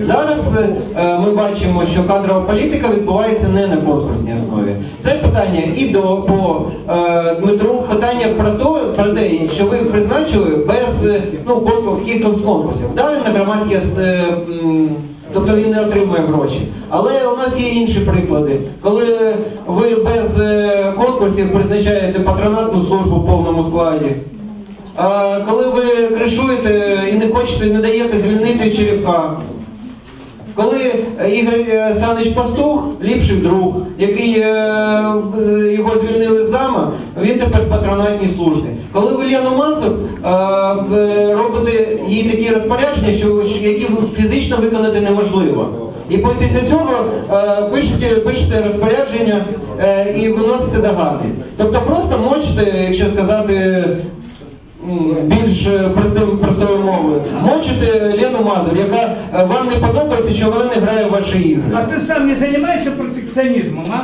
Зараз е, ми бачимо, що кадрова політика відбувається не на конкурсній основі. Це питання і до по е, Дмитру, питання про то, про те, що ви призначили без е, ну, конкур- якихось конкурсів. Да, на громадське е, тобто він не отримує гроші. Але у нас є інші приклади, коли ви без е, конкурсів призначаєте патронатну службу в повному складі. Коли ви кришуєте і не хочете, не даєте звільнити Черепка. Коли е, Ігор е, Санич Пастух, ліпший друг, який е, його звільнили з зама, він тепер патронатній службі. Коли ви Лену Мазур робите їй такі розпорядження, що, які фізично виконати неможливо. І після цього пишете, пишете розпорядження і виносите догани. Тобто просто мочите, якщо сказати більш е, простим, простою мовою, мочите Лену Мазур, яка е, вам не подобається, що вона не грає в ваші ігри. А ти сам не займаєшся протекціонізмом, а?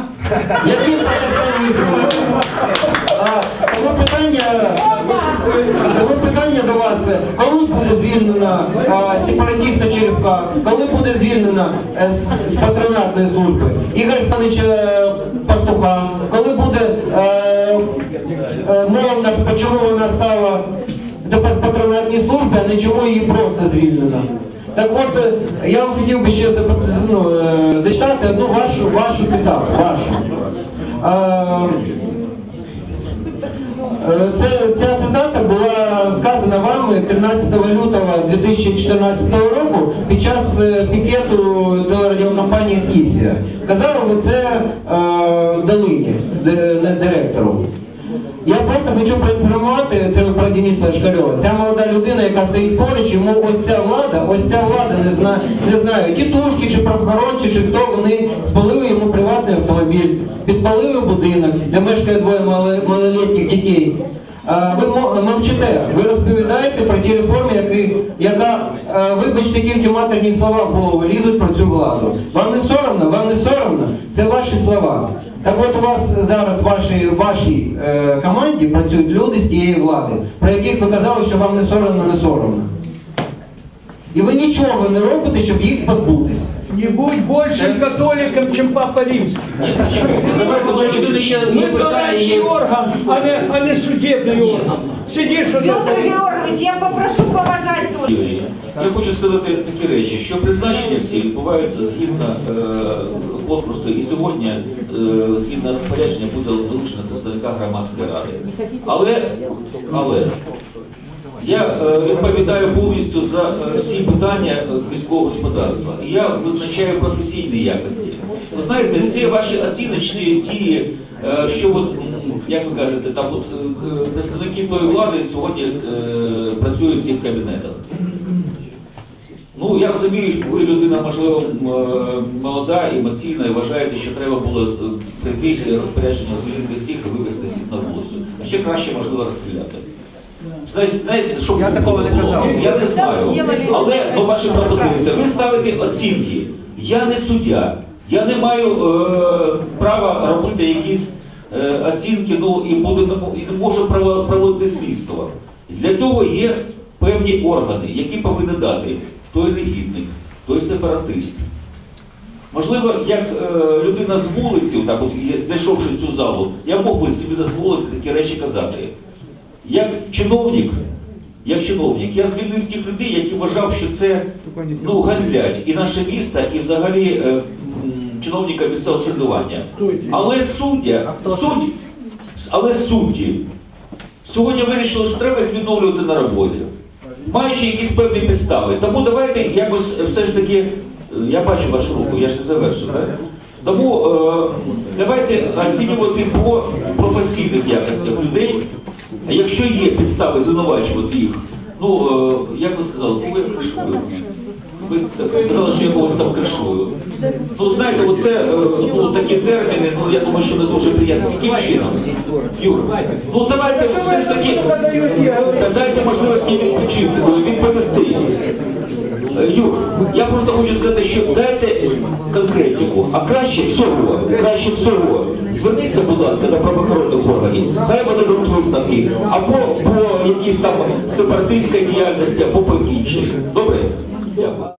Яким протекціонізмом? Тому питання, тому питання до вас, коли буде звільнена а, сепаратіста коли буде звільнена е, з, патронатної служби Ігор Санича е, Пастуха, коли буде е, мовна, чому вона стала тепер патронатній службі, а не чому її просто звільнена. Так от, я вам хотів би ще ну, зачитати одну вашу, вашу цитату. Вашу. Е, Е, Це, ця цитата була сказана вами 13 лютого 2014 року під час е, пікету телерадіокомпанії Скіфія. Казали ви це е, Долині, директору. Я просто хочу проінформувати, це про Дениса Шкальова. Ця молода людина, яка стоїть поруч, йому ось ця влада, ось ця влада не знає, не знаю, тітушки чи правоохоронці, чи хто вони спалили йому приватний автомобіль, підпалили будинок, де мешкає двоє малолітніх дітей. Ви мо- мовчите, ви розповідаєте про ті реформи, які, яка, вибачте, тільки матерні слова в голову лізуть про цю владу. Вам не соромно, вам не соромно, це ваші слова. Так от у вас зараз в вашій, вашій е, команді працюють люди з тієї влади, про яких ви казали, що вам не соромно, не соромно. І ви нічого не робите, щоб їх позбутися. Не будь большим католиком, чем Папа Римский. Давайте до людини є Мы є питання, дорадчий є орган, а не, а не судебный орган. Сидишь вот Петр это. Георгиевич, я попрошу поважать тут. Юрій, Я хочу сказати такі речі, що призначення всі відбуваються згідно е, конкурсу, і сьогодні е, згідно розпорядження буде залучена представника громадської ради. Але, але я е, відповідаю повністю за е, всі питання е, міського господарства. І я визначаю професійні якості. Ви знаєте, ці ваші оціночні дії, що от, як ви кажете, там от представники тої влади сьогодні працюють в цих кабінетах. Ну, я розумію, ви людина, можливо, молода, емоційна, і вважаєте, що треба було прийти розпорядження звільнити всіх і вивезти всіх на вулицю. А ще краще, можливо, розстріляти. Знаєте, знаєте, що я такого не казав. Я не знаю. Але ну, ваші пропозиції. Ви ставите оцінки. Я не суддя. Я не маю е, права робити якісь е, оцінки, ну і буду не і не можу проводити слідство. Для цього є певні органи, які повинні дати той негідник, той сепаратист. Можливо, як е, людина з вулиці, так от зайшовши в цю залу, я мог би собі дозволити такі речі казати. Як чиновник, як чиновник, я звільнив тих людей, які вважав, що це ну, ганьблять і наше місто, і взагалі е, чиновника місцевого середування. Але суддя, судді, але судді сьогодні вирішили, що треба їх відновлювати на роботі, маючи якісь певні підстави. Тому давайте якось е, все ж таки, е, я бачу вашу руку, я ж не завершив, так? Тому е, давайте оцінювати по професійних якостях людей. А якщо є підстави звинувачувати їх, ну е, як ви сказали, кого я кришую? Ви сказали, що я когось там кришую. Ну знаєте, оце ну, такі терміни, ну я думаю, що не дуже приємно. Яким чином? Юр, ну давайте все ж таки, та дайте можливість мені відключити, відповісти. Е, Юр, я просто хочу сказати, що дайте конкретику, а краще всього, краще всього, зверніться, будь ласка, до правоохоронних органів, хай вони беруть висновки, або по якійсь там сепаратистській діяльності, або по іншій. Добре? Дякую.